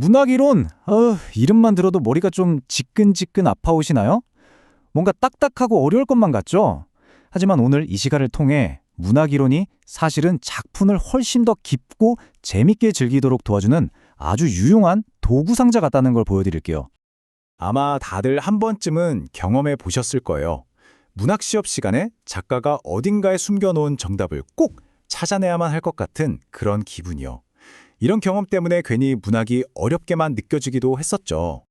문학이론, 어, 이름만 들어도 머리가 좀 지끈지끈 아파오시나요? 뭔가 딱딱하고 어려울 것만 같죠? 하지만 오늘 이 시간을 통해 문학이론이 사실은 작품을 훨씬 더 깊고 재밌게 즐기도록 도와주는 아주 유용한 도구 상자 같다는 걸 보여드릴게요. 아마 다들 한 번쯤은 경험해 보셨을 거예요. 문학 시업 시간에 작가가 어딘가에 숨겨놓은 정답을 꼭 찾아내야만 할 것 같은 그런 기분이요. 이런 경험 때문에 괜히 문학이 어렵게만 느껴지기도 했었죠.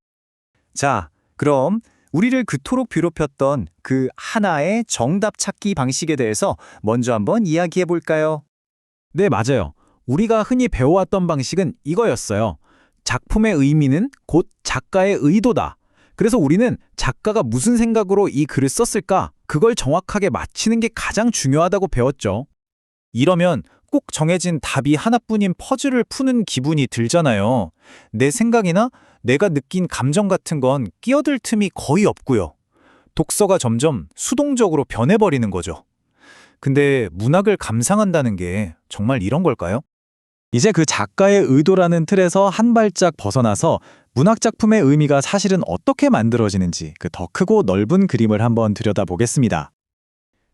자, 그럼 우리를 그토록 괴롭혔던 그 하나의 정답 찾기 방식에 대해서 먼저 한번 이야기해 볼까요? 네, 맞아요. 우리가 흔히 배워왔던 방식은 이거였어요. 작품의 의미는 곧 작가의 의도다. 그래서 우리는 작가가 무슨 생각으로 이 글을 썼을까? 그걸 정확하게 맞히는 게 가장 중요하다고 배웠죠. 이러면 꼭 정해진 답이 하나뿐인 퍼즐을 푸는 기분이 들잖아요. 내 생각이나 내가 느낀 감정 같은 건 끼어들 틈이 거의 없고요. 독서가 점점 수동적으로 변해버리는 거죠. 근데 문학을 감상한다는 게 정말 이런 걸까요? 이제 그 작가의 의도라는 틀에서 한 발짝 벗어나서 문학 작품의 의미가 사실은 어떻게 만들어지는지 그 더 크고 넓은 그림을 한번 들여다보겠습니다.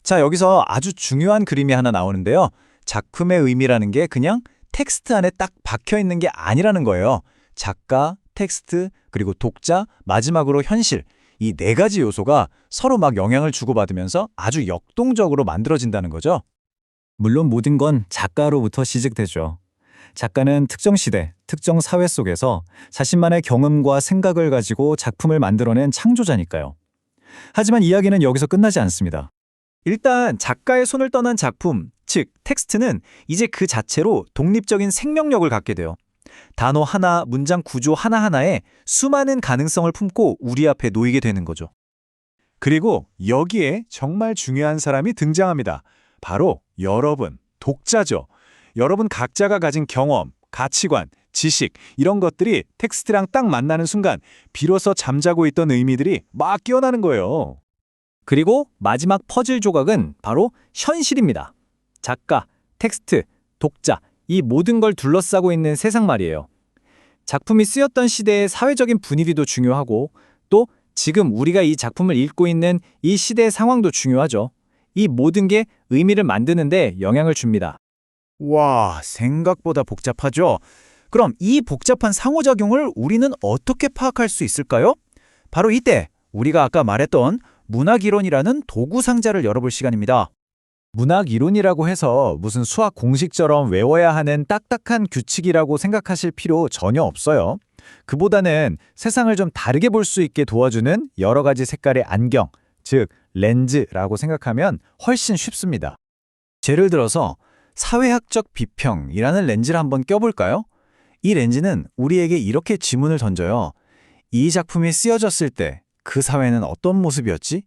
자, 여기서 아주 중요한 그림이 하나 나오는데요. 작품의 의미라는 게 그냥 텍스트 안에 딱 박혀 있는 게 아니라는 거예요. 작가, 텍스트, 그리고 독자, 마지막으로 현실. 이 네 가지 요소가 서로 막 영향을 주고받으면서 아주 역동적으로 만들어진다는 거죠. 물론 모든 건 작가로부터 시작되죠. 작가는 특정 시대, 특정 사회 속에서 자신만의 경험과 생각을 가지고 작품을 만들어낸 창조자니까요. 하지만 이야기는 여기서 끝나지 않습니다. 일단 작가의 손을 떠난 작품, 즉 텍스트는 이제 그 자체로 독립적인 생명력을 갖게 돼요. 단어 하나, 문장 구조 하나하나에 수많은 가능성을 품고 우리 앞에 놓이게 되는 거죠. 그리고 여기에 정말 중요한 사람이 등장합니다. 바로 여러분, 독자죠. 여러분 각자가 가진 경험, 가치관, 지식 이런 것들이 텍스트랑 딱 만나는 순간 비로소 잠자고 있던 의미들이 막 깨어나는 거예요. 그리고 마지막 퍼즐 조각은 바로 현실입니다. 작가, 텍스트, 독자 이 모든 걸 둘러싸고 있는 세상 말이에요. 작품이 쓰였던 시대의 사회적인 분위기도 중요하고 또 지금 우리가 이 작품을 읽고 있는 이 시대의 상황도 중요하죠. 이 모든 게 의미를 만드는데 영향을 줍니다. 와, 생각보다 복잡하죠? 그럼 이 복잡한 상호작용을 우리는 어떻게 파악할 수 있을까요? 바로 이때 우리가 아까 말했던 문학이론이라는 도구 상자를 열어볼 시간입니다. 문학 이론이라고 해서 무슨 수학 공식처럼 외워야 하는 딱딱한 규칙이라고 생각하실 필요 전혀 없어요. 그보다는 세상을 좀 다르게 볼 수 있게 도와주는 여러 가지 색깔의 안경, 즉 렌즈라고 생각하면 훨씬 쉽습니다. 예를 들어서 사회학적 비평이라는 렌즈를 한번 껴볼까요? 이 렌즈는 우리에게 이렇게 지문을 던져요. 이 작품이 쓰여졌을 때 그 사회는 어떤 모습이었지?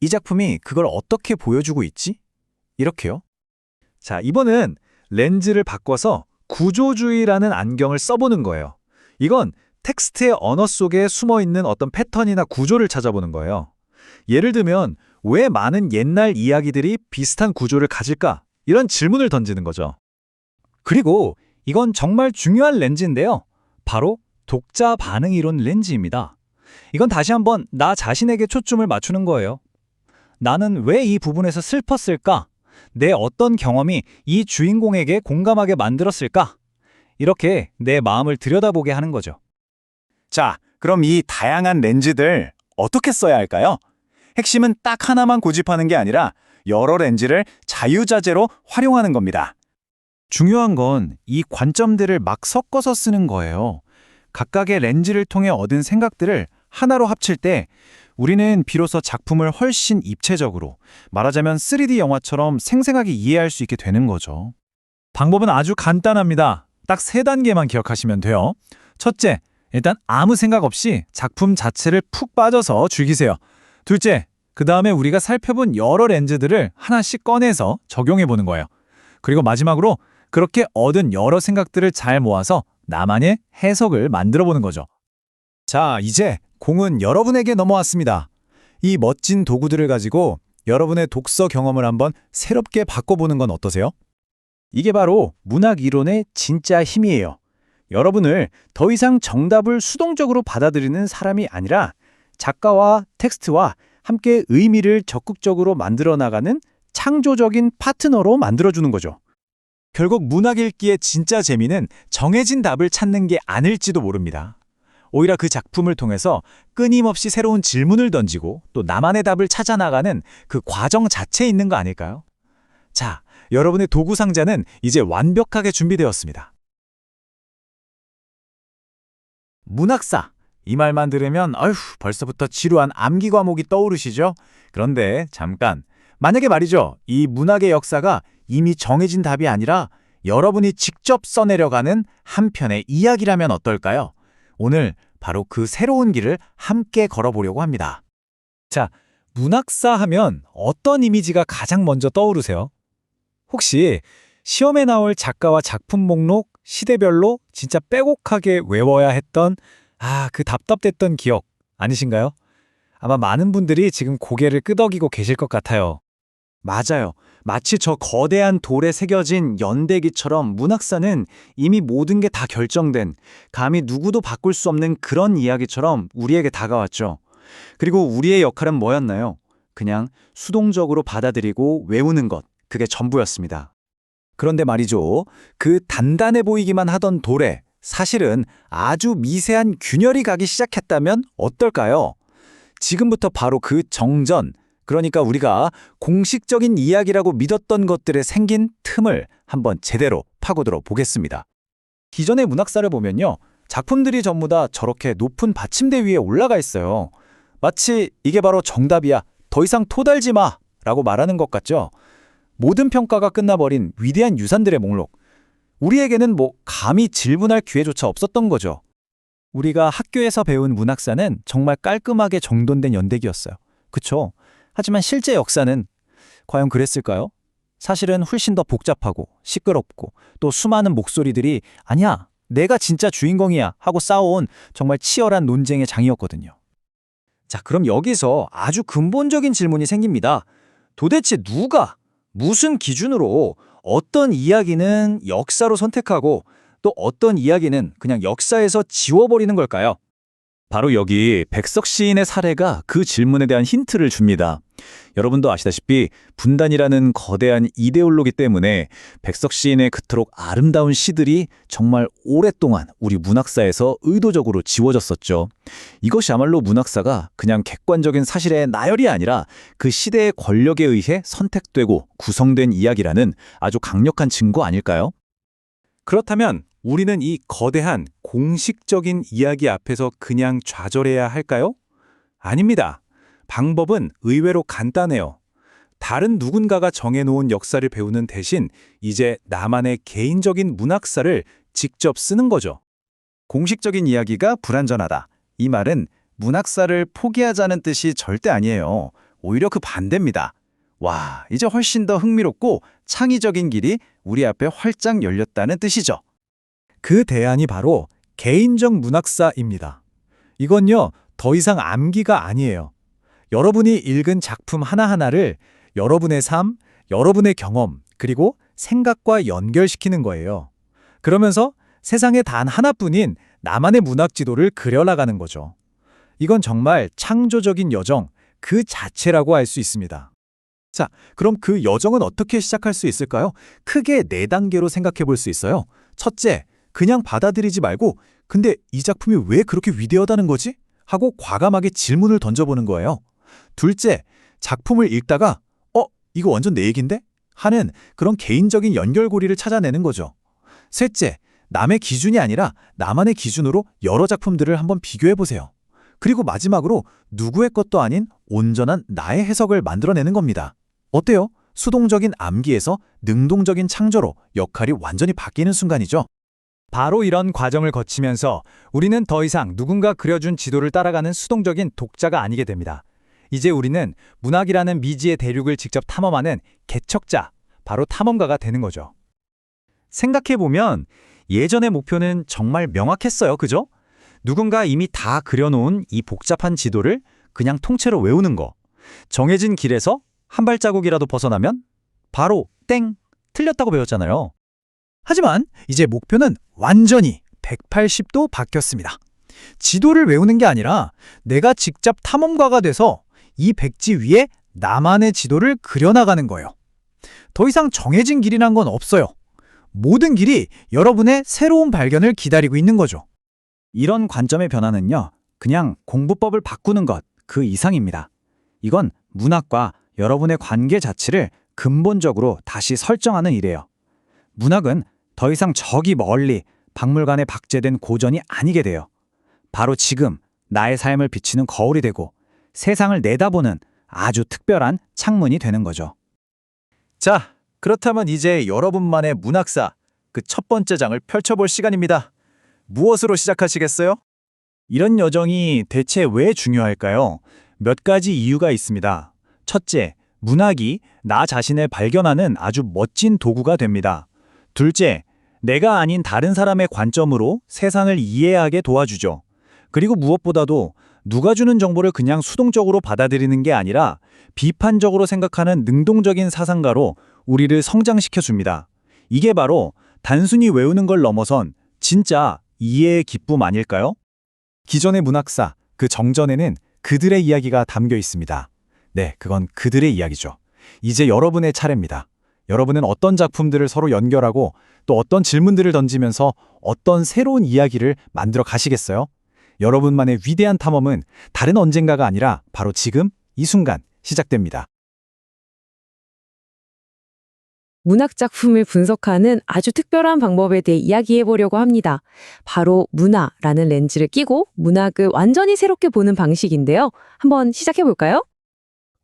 이 작품이 그걸 어떻게 보여주고 있지? 이렇게요. 자, 이번은 렌즈를 바꿔서 구조주의라는 안경을 써보는 거예요. 이건 텍스트의 언어 속에 숨어 있는 어떤 패턴이나 구조를 찾아보는 거예요. 예를 들면 왜 많은 옛날 이야기들이 비슷한 구조를 가질까? 이런 질문을 던지는 거죠. 그리고 이건 정말 중요한 렌즈인데요. 바로 독자 반응 이론 렌즈입니다. 이건 다시 한번 나 자신에게 초점을 맞추는 거예요. 나는 왜 이 부분에서 슬펐을까? 내 어떤 경험이 이 주인공에게 공감하게 만들었을까? 이렇게 내 마음을 들여다보게 하는 거죠. 자, 그럼 이 다양한 렌즈들 어떻게 써야 할까요? 핵심은 딱 하나만 고집하는 게 아니라 여러 렌즈를 자유자재로 활용하는 겁니다. 중요한 건 이 관점들을 막 섞어서 쓰는 거예요. 각각의 렌즈를 통해 얻은 생각들을 하나로 합칠 때 우리는 비로소 작품을 훨씬 입체적으로 말하자면 3D 영화처럼 생생하게 이해할 수 있게 되는 거죠. 방법은 아주 간단합니다. 딱 세 단계만 기억하시면 돼요. 첫째, 일단 아무 생각 없이 작품 자체를 푹 빠져서 즐기세요. 둘째, 그 다음에 우리가 살펴본 여러 렌즈들을 하나씩 꺼내서 적용해 보는 거예요. 그리고 마지막으로 그렇게 얻은 여러 생각들을 잘 모아서 나만의 해석을 만들어 보는 거죠. 자, 이제 공은 여러분에게 넘어왔습니다. 이 멋진 도구들을 가지고 여러분의 독서 경험을 한번 새롭게 바꿔보는 건 어떠세요? 이게 바로 문학 이론의 진짜 힘이에요. 여러분을 더 이상 정답을 수동적으로 받아들이는 사람이 아니라 작가와 텍스트와 함께 의미를 적극적으로 만들어 나가는 창조적인 파트너로 만들어주는 거죠. 결국 문학 읽기의 진짜 재미는 정해진 답을 찾는 게 아닐지도 모릅니다. 오히려 그 작품을 통해서 끊임없이 새로운 질문을 던지고 또 나만의 답을 찾아 나가는 그 과정 자체에 있는 거 아닐까요? 자, 여러분의 도구 상자는 이제 완벽하게 준비되었습니다. 문학사. 이 말만 들으면 어휴, 벌써부터 지루한 암기 과목이 떠오르시죠? 그런데 잠깐. 만약에 말이죠. 이 문학의 역사가 이미 정해진 답이 아니라 여러분이 직접 써내려가는 한 편의 이야기라면 어떨까요? 오늘 바로 그 새로운 길을 함께 걸어보려고 합니다. 자, 문학사 하면 어떤 이미지가 가장 먼저 떠오르세요? 혹시 시험에 나올 작가와 작품 목록 시대별로 진짜 빼곡하게 외워야 했던 아, 그 답답됐던 기억 아니신가요? 아마 많은 분들이 지금 고개를 끄덕이고 계실 것 같아요. 맞아요. 마치 저 거대한 돌에 새겨진 연대기처럼 문학사는 이미 모든 게 다 결정된, 감히 누구도 바꿀 수 없는 그런 이야기처럼 우리에게 다가왔죠. 그리고 우리의 역할은 뭐였나요? 그냥 수동적으로 받아들이고 외우는 것, 그게 전부였습니다. 그런데 말이죠. 그 단단해 보이기만 하던 돌에 사실은 아주 미세한 균열이 가기 시작했다면 어떨까요? 지금부터 바로 그 정전, 그러니까 우리가 공식적인 이야기라고 믿었던 것들에 생긴 틈을 한번 제대로 파고들어 보겠습니다. 기존의 문학사를 보면요. 작품들이 전부 다 저렇게 높은 받침대 위에 올라가 있어요. 마치 이게 바로 정답이야. 더 이상 토달지 마. 라고 말하는 것 같죠? 모든 평가가 끝나버린 위대한 유산들의 목록. 우리에게는 뭐 감히 질문할 기회조차 없었던 거죠. 우리가 학교에서 배운 문학사는 정말 깔끔하게 정돈된 연대기였어요. 그쵸? 하지만 실제 역사는 과연 그랬을까요? 사실은 훨씬 더 복잡하고 시끄럽고 또 수많은 목소리들이 아니야, 내가 진짜 주인공이야 하고 싸워온 정말 치열한 논쟁의 장이었거든요. 자, 그럼 여기서 아주 근본적인 질문이 생깁니다. 도대체 누가, 무슨 기준으로 어떤 이야기는 역사로 선택하고 또 어떤 이야기는 그냥 역사에서 지워버리는 걸까요? 바로 여기 백석 시인의 사례가 그 질문에 대한 힌트를 줍니다. 여러분도 아시다시피 분단이라는 거대한 이데올로기 때문에 백석 시인의 그토록 아름다운 시들이 정말 오랫동안 우리 문학사에서 의도적으로 지워졌었죠. 이것이야말로 문학사가 그냥 객관적인 사실의 나열이 아니라 그 시대의 권력에 의해 선택되고 구성된 이야기라는 아주 강력한 증거 아닐까요? 그렇다면 우리는 이 거대한 공식적인 이야기 앞에서 그냥 좌절해야 할까요? 아닙니다. 방법은 의외로 간단해요. 다른 누군가가 정해놓은 역사를 배우는 대신 이제 나만의 개인적인 문학사를 직접 쓰는 거죠. 공식적인 이야기가 불완전하다. 이 말은 문학사를 포기하자는 뜻이 절대 아니에요. 오히려 그 반대입니다. 와, 이제 훨씬 더 흥미롭고 창의적인 길이 우리 앞에 활짝 열렸다는 뜻이죠. 그 대안이 바로 개인적 문학사입니다. 이건요, 더 이상 암기가 아니에요. 여러분이 읽은 작품 하나하나를 여러분의 삶, 여러분의 경험, 그리고 생각과 연결시키는 거예요. 그러면서 세상에 단 하나뿐인 나만의 문학 지도를 그려나가는 거죠. 이건 정말 창조적인 여정 그 자체라고 할 수 있습니다. 자, 그럼 그 여정은 어떻게 시작할 수 있을까요? 크게 네 단계로 생각해 볼 수 있어요. 첫째, 그냥 받아들이지 말고 근데 이 작품이 왜 그렇게 위대하다는 거지? 하고 과감하게 질문을 던져보는 거예요. 둘째, 작품을 읽다가 어, 이거 완전 내 얘긴데? 하는 그런 개인적인 연결고리를 찾아내는 거죠. 셋째, 남의 기준이 아니라 나만의 기준으로 여러 작품들을 한번 비교해 보세요. 그리고 마지막으로 누구의 것도 아닌 온전한 나의 해석을 만들어내는 겁니다. 어때요? 수동적인 암기에서 능동적인 창조로 역할이 완전히 바뀌는 순간이죠. 바로 이런 과정을 거치면서 우리는 더 이상 누군가 그려준 지도를 따라가는 수동적인 독자가 아니게 됩니다. 이제 우리는 문학이라는 미지의 대륙을 직접 탐험하는 개척자, 바로 탐험가가 되는 거죠. 생각해보면 예전의 목표는 정말 명확했어요. 그죠? 누군가 이미 다 그려놓은 이 복잡한 지도를 그냥 통째로 외우는 거. 정해진 길에서 한 발자국이라도 벗어나면 바로 땡! 틀렸다고 배웠잖아요. 하지만 이제 목표는 완전히 180도 바뀌었습니다. 지도를 외우는 게 아니라 내가 직접 탐험가가 돼서 이 백지 위에 나만의 지도를 그려나가는 거예요. 더 이상 정해진 길이란 건 없어요. 모든 길이 여러분의 새로운 발견을 기다리고 있는 거죠. 이런 관점의 변화는요, 그냥 공부법을 바꾸는 것 그 이상입니다. 이건 문학과 여러분의 관계 자체를 근본적으로 다시 설정하는 일이에요. 문학은 더 이상 저기 멀리 박물관에 박제된 고전이 아니게 돼요. 바로 지금 나의 삶을 비치는 거울이 되고 세상을 내다보는 아주 특별한 창문이 되는 거죠. 자, 그렇다면 이제 여러분만의 문학사 그 첫 번째 장을 펼쳐볼 시간입니다. 무엇으로 시작하시겠어요? 이런 여정이 대체 왜 중요할까요? 몇 가지 이유가 있습니다. 첫째, 문학이 나 자신을 발견하는 아주 멋진 도구가 됩니다. 둘째, 내가 아닌 다른 사람의 관점으로 세상을 이해하게 도와주죠. 그리고 무엇보다도 누가 주는 정보를 그냥 수동적으로 받아들이는 게 아니라 비판적으로 생각하는 능동적인 사상가로 우리를 성장시켜 줍니다. 이게 바로 단순히 외우는 걸 넘어선 진짜 이해의 기쁨 아닐까요? 기존의 문학사, 그 정전에는 그들의 이야기가 담겨 있습니다. 네, 그건 그들의 이야기죠. 이제 여러분의 차례입니다. 여러분은 어떤 작품들을 서로 연결하고 또 어떤 질문들을 던지면서 어떤 새로운 이야기를 만들어 가시겠어요? 여러분만의 위대한 탐험은 다른 언젠가가 아니라 바로 지금 이 순간 시작됩니다. 문학 작품을 분석하는 아주 특별한 방법에 대해 이야기해 보려고 합니다. 바로 문화라는 렌즈를 끼고 문학을 완전히 새롭게 보는 방식인데요. 한번 시작해 볼까요?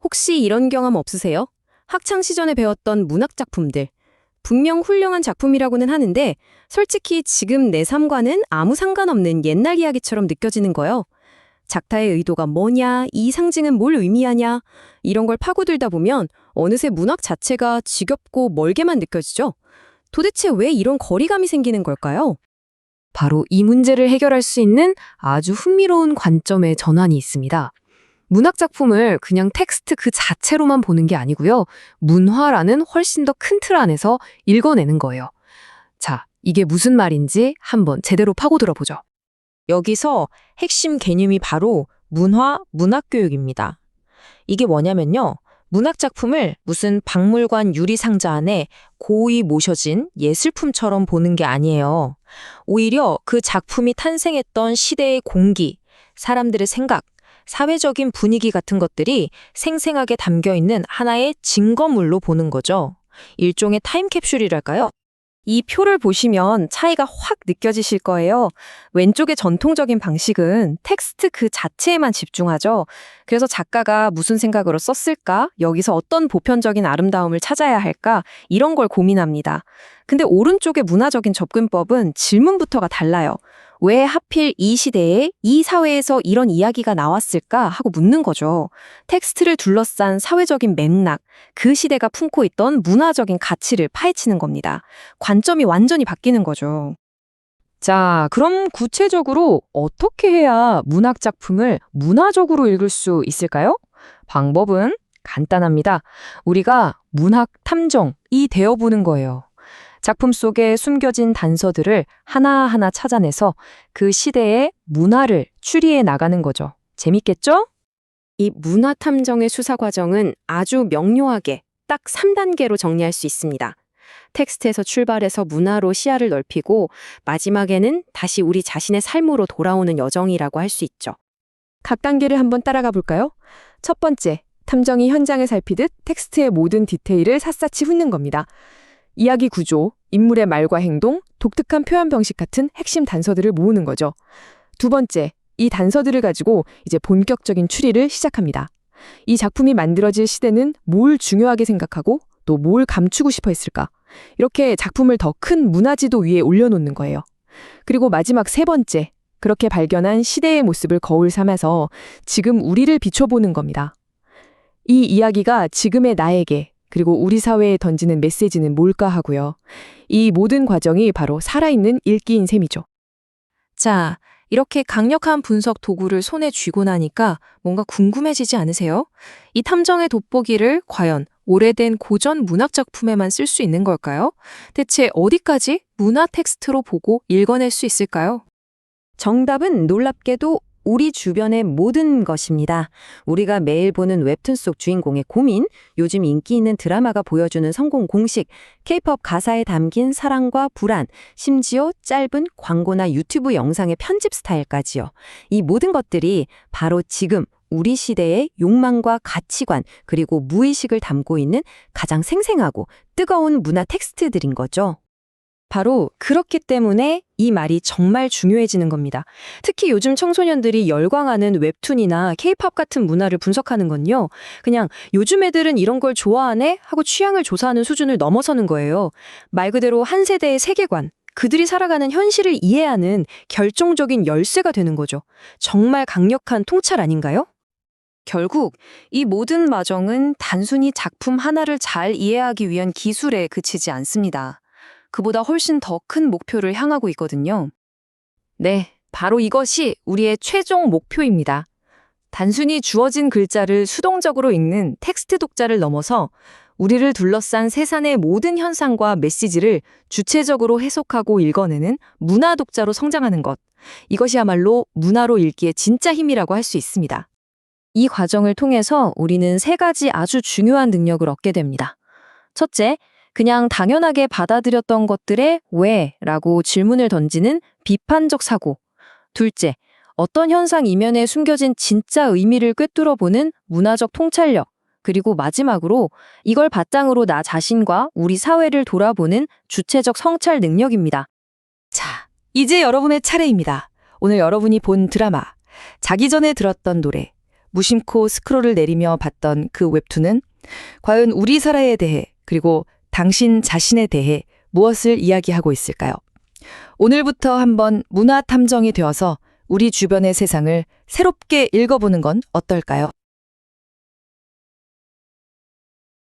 혹시 이런 경험 없으세요? 학창 시절에 배웠던 문학 작품들. 분명 훌륭한 작품이라고는 하는데 솔직히 지금 내 삶과는 아무 상관없는 옛날 이야기처럼 느껴지는 거예요. 작타의 의도가 뭐냐, 이 상징은 뭘 의미하냐, 이런 걸 파고들다 보면 어느새 문학 자체가 지겹고 멀게만 느껴지죠? 도대체 왜 이런 거리감이 생기는 걸까요? 바로 이 문제를 해결할 수 있는 아주 흥미로운 관점의 전환이 있습니다. 문학 작품을 그냥 텍스트 그 자체로만 보는 게 아니고요. 문화라는 훨씬 더 큰 틀 안에서 읽어내는 거예요. 자, 이게 무슨 말인지 한번 제대로 파고들어 보죠. 여기서 핵심 개념이 바로 문화, 문학교육입니다. 이게 뭐냐면요. 문학 작품을 무슨 박물관 유리상자 안에 고이 모셔진 예술품처럼 보는 게 아니에요. 오히려 그 작품이 탄생했던 시대의 공기, 사람들의 생각, 사회적인 분위기 같은 것들이 생생하게 담겨 있는 하나의 증거물로 보는 거죠. 일종의 타임캡슐이랄까요? 이 표를 보시면 차이가 확 느껴지실 거예요. 왼쪽의 전통적인 방식은 텍스트 그 자체에만 집중하죠. 그래서 작가가 무슨 생각으로 썼을까? 여기서 어떤 보편적인 아름다움을 찾아야 할까? 이런 걸 고민합니다. 근데 오른쪽의 문화적인 접근법은 질문부터가 달라요. 왜 하필 이 시대에 이 사회에서 이런 이야기가 나왔을까 하고 묻는 거죠. 텍스트를 둘러싼 사회적인 맥락, 그 시대가 품고 있던 문화적인 가치를 파헤치는 겁니다. 관점이 완전히 바뀌는 거죠. 자, 그럼 구체적으로 어떻게 해야 문학 작품을 문화적으로 읽을 수 있을까요? 방법은 간단합니다. 우리가 문학 탐정이 되어보는 거예요. 작품 속에 숨겨진 단서들을 하나하나 찾아내서 그 시대의 문화를 추리해 나가는 거죠. 재밌겠죠? 이 문화 탐정의 수사 과정은 아주 명료하게 딱 3단계로 정리할 수 있습니다. 텍스트에서 출발해서 문화로 시야를 넓히고 마지막에는 다시 우리 자신의 삶으로 돌아오는 여정이라고 할 수 있죠. 각 단계를 한번 따라가 볼까요? 첫 번째, 탐정이 현장을 살피듯 텍스트의 모든 디테일을 샅샅이 훑는 겁니다. 이야기 구조, 인물의 말과 행동, 독특한 표현 방식 같은 핵심 단서들을 모으는 거죠. 두 번째, 이 단서들을 가지고 이제 본격적인 추리를 시작합니다. 이 작품이 만들어질 시대는 뭘 중요하게 생각하고 또 뭘 감추고 싶어 했을까? 이렇게 작품을 더 큰 문화지도 위에 올려놓는 거예요. 그리고 마지막 세 번째, 그렇게 발견한 시대의 모습을 거울 삼아서 지금 우리를 비춰보는 겁니다. 이 이야기가 지금의 나에게 그리고 우리 사회에 던지는 메시지는 뭘까 하고요. 이 모든 과정이 바로 살아있는 읽기인 셈이죠. 자, 이렇게 강력한 분석 도구를 손에 쥐고 나니까 뭔가 궁금해지지 않으세요? 이 탐정의 돋보기를 과연 오래된 고전 문학 작품에만 쓸 수 있는 걸까요? 대체 어디까지 문화 텍스트로 보고 읽어낼 수 있을까요? 정답은 놀랍게도 우리 주변의 모든 것입니다. 우리가 매일 보는 웹툰 속 주인공의 고민, 요즘 인기 있는 드라마가 보여주는 성공 공식, 케이팝 가사에 담긴 사랑과 불안, 심지어 짧은 광고나 유튜브 영상의 편집 스타일까지요. 이 모든 것들이 바로 지금 우리 시대의 욕망과 가치관, 그리고 무의식을 담고 있는 가장 생생하고 뜨거운 문화 텍스트들인 거죠. 바로 그렇기 때문에 이 말이 정말 중요해지는 겁니다. 특히 요즘 청소년들이 열광하는 웹툰이나 케이팝 같은 문화를 분석하는 건요. 그냥 요즘 애들은 이런 걸 좋아하네 하고 취향을 조사하는 수준을 넘어서는 거예요. 말 그대로 한 세대의 세계관, 그들이 살아가는 현실을 이해하는 결정적인 열쇠가 되는 거죠. 정말 강력한 통찰 아닌가요? 결국 이 모든 마정은 단순히 작품 하나를 잘 이해하기 위한 기술에 그치지 않습니다. 그보다 훨씬 더 큰 목표를 향하고 있거든요. 네, 바로 이것이 우리의 최종 목표입니다. 단순히 주어진 글자를 수동적으로 읽는 텍스트 독자를 넘어서 우리를 둘러싼 세상의 모든 현상과 메시지를 주체적으로 해석하고 읽어내는 문화 독자로 성장하는 것. 이것이야말로 문화로 읽기의 진짜 힘이라고 할 수 있습니다. 이 과정을 통해서 우리는 세 가지 아주 중요한 능력을 얻게 됩니다. 첫째, 그냥 당연하게 받아들였던 것들에 왜? 라고 질문을 던지는 비판적 사고. 둘째, 어떤 현상 이면에 숨겨진 진짜 의미를 꿰뚫어 보는 문화적 통찰력. 그리고 마지막으로 이걸 바탕으로 나 자신과 우리 사회를 돌아보는 주체적 성찰 능력입니다. 자, 이제 여러분의 차례입니다. 오늘 여러분이 본 드라마, 자기 전에 들었던 노래, 무심코 스크롤을 내리며 봤던 그 웹툰은 과연 우리 사회에 대해 그리고 당신 자신에 대해 무엇을 이야기하고 있을까요? 오늘부터 한번 문화 탐정이 되어서 우리 주변의 세상을 새롭게 읽어보는 건 어떨까요?